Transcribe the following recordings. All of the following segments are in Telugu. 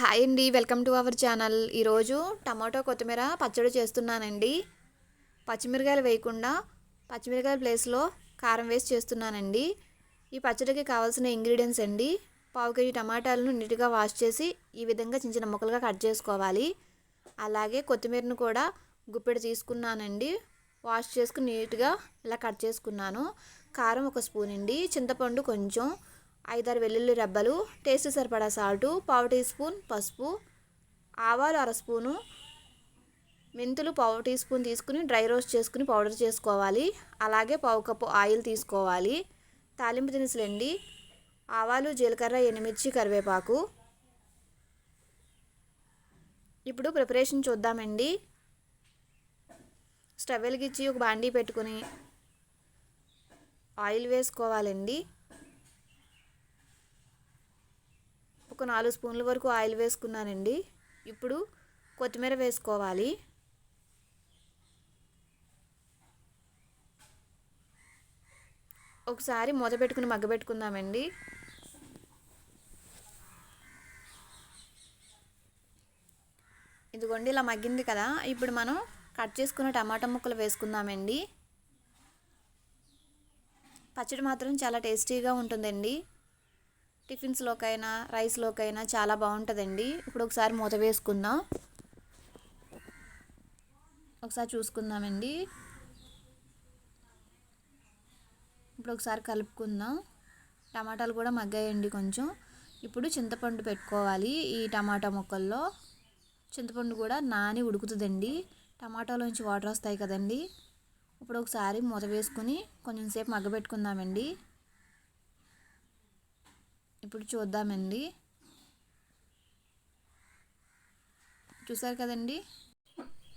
హాయ్ అండి. Welcome to our channel. ఈరోజు టమాటో కొత్తిమీర పచ్చడి చేస్తున్నానండి. పచ్చిమిరకాయలు వేయకుండా పచ్చిమిరకాయల ప్లేస్లో కారం వేసి చేస్తున్నానండి. ఈ పచ్చడికి కావాల్సిన ఇంగ్రీడియంట్స్ అండి. పావు కేజీ టమాటాలను నీట్గా వాష్ చేసి ఈ విధంగా చిన్న చిన్న ముక్కలుగా కట్ చేసుకోవాలి. అలాగే కొత్తిమీరను కూడా గుప్పెడు తీసుకున్నానండి. వాష్ చేసుకుని నీట్గా ఇలా కట్ చేసుకున్నాను. కారం ఒక స్పూన్ అండి. చింతపండు కొంచెం ఐదారు వెల్లుల్లి రెబ్బలు టేస్ట్ సరిపడా సాల్టు పావు టీ స్పూన్ పసుపు ఆవాలు అర స్పూను మెంతులు పావు టీ స్పూన్ తీసుకుని డ్రై రోస్ట్ చేసుకుని పౌడర్ చేసుకోవాలి. అలాగే పావు కప్పు ఆయిల్ తీసుకోవాలి. తాలింపు దినుసులండి. ఆవాలు జీలకర్ర ఎండుమిర్చి కరివేపాకు. ఇప్పుడు ప్రిపరేషన్ చూద్దామండి. స్టవ్ వెలిగించి ఒక బాండీ పెట్టుకుని ఆయిల్ వేసుకోవాలండి. ఒక నాలుగు స్పూన్ల వరకు ఆయిల్ వేసుకున్నానండి. ఇప్పుడు కొత్తిమీర వేసుకోవాలి. ఒకసారి మూత పెట్టుకుని మగ్గ పెట్టుకుందామండి. ఇదిగోండి ఇలా మగ్గింది కదా. ఇప్పుడు మనం కట్ చేసుకున్న టమాటా ముక్కలు వేసుకుందామండి. పచ్చడి మాత్రం చాలా టేస్టీగా ఉంటుందండి. టిఫిన్స్లోకైనా రైస్లోకైనా చాలా బాగుంటుందండి ఇప్పుడు ఒకసారి మూత వేసుకుందాం. ఒకసారి చూసుకుందామండి. ఇప్పుడు ఒకసారి కలుపుకుందాం. టమాటాలు కూడా మగ్గాయండి కొంచెం. ఇప్పుడు చింతపండు పెట్టుకోవాలి ఈ టమాటా ముక్కల్లో. చింతపండు కూడా నాని ఉడుకుతుందండి. టమాటాలోంచి వాటర్ వస్తాయి కదండి. ఇప్పుడు ఒకసారి మూత వేసుకుని కొంచెం సేపు మగ్గబెట్టుకుందామండి. ఇప్పుడు చూద్దామండి. చూసారు కదండి?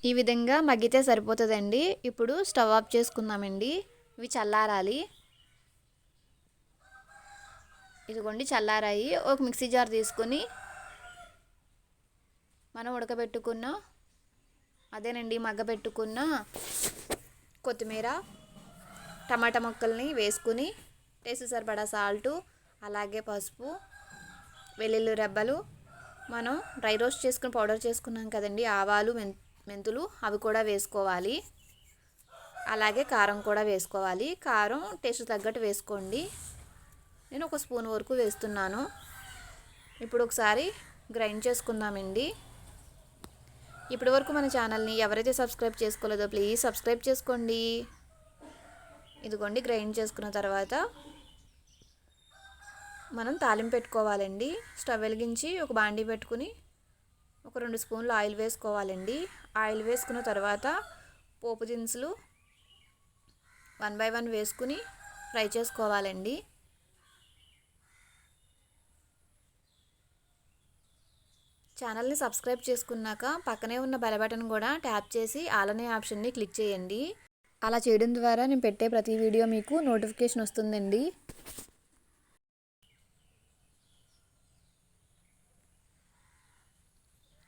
ఈ విధంగా మగ్గితే సరిపోతుందండి. ఇప్పుడు స్టవ్ ఆఫ్ చేసుకుందామండి. ఇవి చల్లారాలి. ఇదిగోండి చల్లారాయి. ఒక మిక్సీ జార్ తీసుకొని మనం ఉడకబెట్టుకున్న అదేనండి మగ్గబెట్టుకున్న కొత్తిమీర టమాటా ముక్కల్ని వేసుకుని టేస్ట్ సరిపడా సాల్టు అలాగే పసుపు వెల్లుల్లి రెబ్బలు. మనం డ్రై రోస్ట్ చేసుకుని పౌడర్ చేసుకున్నాం కదండి ఆవాలు మెం మెంతులు అవి కూడా వేసుకోవాలి. అలాగే కారం కూడా వేసుకోవాలి. కారం టేస్ట్ తగ్గట్టు వేసుకోండి. నేను ఒక స్పూన్ వరకు వేస్తున్నాను. ఇప్పుడు ఒకసారి గ్రైండ్ చేసుకుందామండి. ఇప్పటి వరకు మన ఛానల్ని ఎవరైతే సబ్స్క్రైబ్ చేసుకోలేదో ప్లీజ్ సబ్స్క్రైబ్ చేసుకోండి. ఇదిగోండి గ్రైండ్ చేసుకున్న తర్వాత మనం తాలింపు పెట్టుకోవాలండి. స్టవ్ వెలిగించి ఒక బాండీ పెట్టుకుని ఒక రెండు స్పూన్లు ఆయిల్ వేసుకోవాలండి. ఆయిల్ వేసుకున్న తర్వాత పోపు దినుసులు వన్ బై వన్ వేసుకుని ఫ్రై చేసుకోవాలండి. ఛానల్ని సబ్స్క్రైబ్ చేసుకున్నాక పక్కనే ఉన్న బెల్ బటన్ కూడా ట్యాప్ చేసి ఆలనే ఆప్షన్ని క్లిక్ చేయండి. అలా చేయడం ద్వారా నేను పెట్టే ప్రతి వీడియో మీకు నోటిఫికేషన్ వస్తుందండి.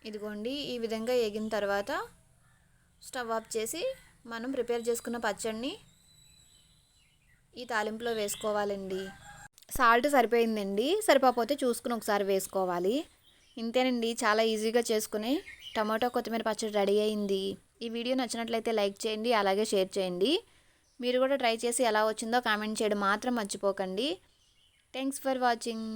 ఇదిగోండి ఈ విధంగా ఎగిన తర్వాత స్టవ్ ఆఫ్ చేసి మనం ప్రిపేర్ చేసుకున్న పచ్చడిని ఈ తాలింపులో వేసుకోవాలండి. సాల్ట్ సరిపోయిందండి. సరిపోతే చూసుకుని ఒకసారి వేసుకోవాలి. ఇంతేనండి చాలా ఈజీగా చేసుకుని టమాటో కొత్తిమీర పచ్చడి రెడీ అయింది. ఈ వీడియో నచ్చినట్లయితే లైక్ చేయండి అలాగే షేర్ చేయండి. మీరు కూడా ట్రై చేసి ఎలా వచ్చిందో కామెంట్ చేయడం మాత్రం మర్చిపోకండి. Thanks for watching.